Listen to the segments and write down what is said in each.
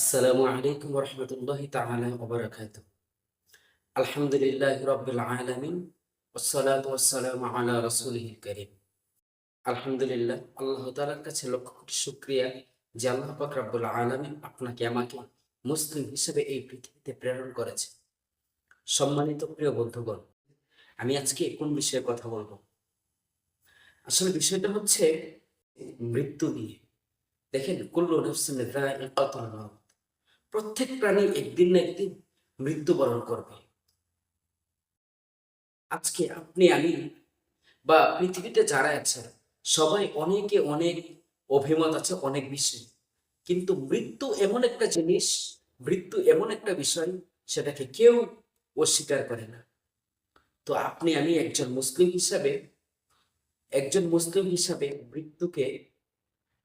আসসালামু আলাইকুম রহমতুল্লাহ তাআলা ওয়া বারাকাতুহু আলহামদুলিল্লাহ রাব্বিল আলামিন ওয়াসসালাতু ওয়াসসালামু আলা রাসূলিহিল কারীম। আলহামদুলিল্লাহ, আল্লাহ তাআলার কাছে লক্ষ কোটি শুকরিয়া যে আল্লাহ পাক রব্বুল আলামিন আপনাকে আমাকে মুসলিম হিসেবে এই পৃথিবীতে প্রেরণ করেছে। সম্মানিত প্রিয় বন্ধুগণ, আমি আজকে কোন বিষয়ে কথা বলব? আসলে বিষয়টা হচ্ছে মৃত্যু নিয়ে। দেখেন, কুল্লু নাফসিন প্রত্যেক প্রাণী একদিন না একদিন মৃত্যুবরণ করবে। আজকে আপনি, আমি বা পৃথিবীতে যারা আছে সবাই অনেকে অনেক অভিমত আছে, অনেক বিষয়। কিন্তু মৃত্যু এমন একটা জিনিস, মৃত্যু এমন একটা বিষয়, সেটাকে কেউ অস্বীকার করে না। তো আপনি, আমি একজন মুসলিম হিসাবে, একজন মুসলিম হিসাবে মৃত্যুকে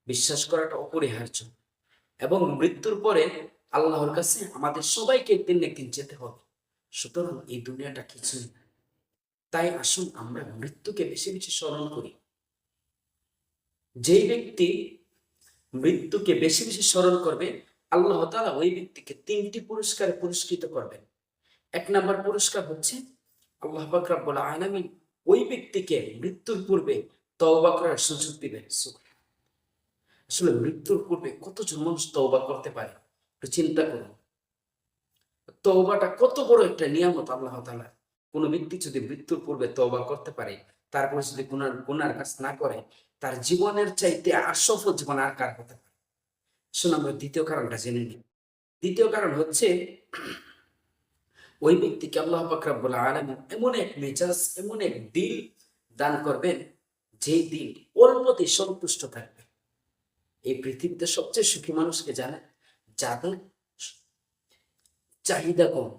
বিশ্বাস করাটা অপরিহার্য। এবং মৃত্যুর পরে আল্লাহর কাছে আমাদের সবাইকে একদিন একদিন যেতে হবে। সুতরাং এই দুনিয়াটা কিছুই না। তাই আসুন আমরা মৃত্যুকে বেশি বেশি স্মরণ করি। যেই ব্যক্তি মৃত্যুকে বেশি বেশি স্মরণ করবে, আল্লাহ তাআলা ওই ব্যক্তিকে তিনটি পুরস্কারে পুরস্কৃত করবেন। এক নাম্বার পুরস্কার হচ্ছে আল্লাহ পাক রব্বুল আলামিন ওই ব্যক্তিকে মৃত্যুর পূর্বে তওবা করার সুযোগ দিবেন। আসলে মৃত্যুর পূর্বে কতজন মানুষ তওবা করতে পারে? একটু চিন্তা করুন। তওবাটা কত বড় একটা নিয়ামত আল্লাহ তাআলা। কোন ব্যক্তি যদি মৃত্যুর পূর্বে তওবা করতে পারে, তারপরে যদি গুনার গুনার কাজ না করে, তার জীবনের চাইতে আর সফল জীবন আর কার হতে পারে? শুন আমরা দ্বিতীয় কারণটা জেনে নিই। দ্বিতীয় কারণ হচ্ছে, ওই ব্যক্তিকে আল্লাহ পাক রব্বুল আলামিন এমন এক মেজাজ, এমন এক দিল দান করবেন যে দিল অল্পতে সন্তুষ্ট থাকবে। এই পৃথিবীতে সবচেয়ে সুখী মানুষকে জানে যাদের চাহিদা কম,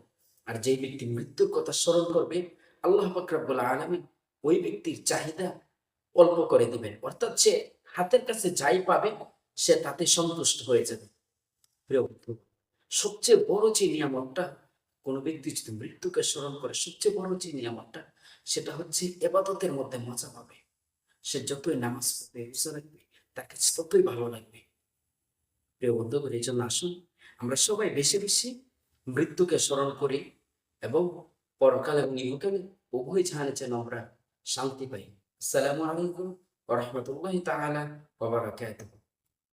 আর যে ব্যক্তি মৃত্যুর কথা স্মরণ করবে, আল্লাহ ফাকরাবুল আলমী ওই ব্যক্তির চাহিদা অল্প করে দিবেন। অর্থাৎ সে হাতের কাছে যাই পাবে, সে তাতে সন্তুষ্ট হয়ে যাবে। সবচেয়ে বড় যে নিয়ামতটা কোনো ব্যক্তি যদি মৃত্যুকে স্মরণ করে, সবচেয়ে বড় যে নিয়ামতটা, সেটা হচ্ছে এবাদতের মধ্যে মজা পাবে। সে যতই নামাজ পড়বে, রোজা রাখবে তার কাছে ততই ভালো লাগবে। প্রিয় বন্ধুগণ এই জন্য আসুন। আমরা সবাই বেশি বেশি মৃত্যুকে স্মরণ করি এবং পরকাল এবং ইহকালে উভয় জাহানে যেন আমরা শান্তি পাই। আসসালামু আলাইকুম ওরহমতুল্লাহ তাহলে বারাকাতুহু।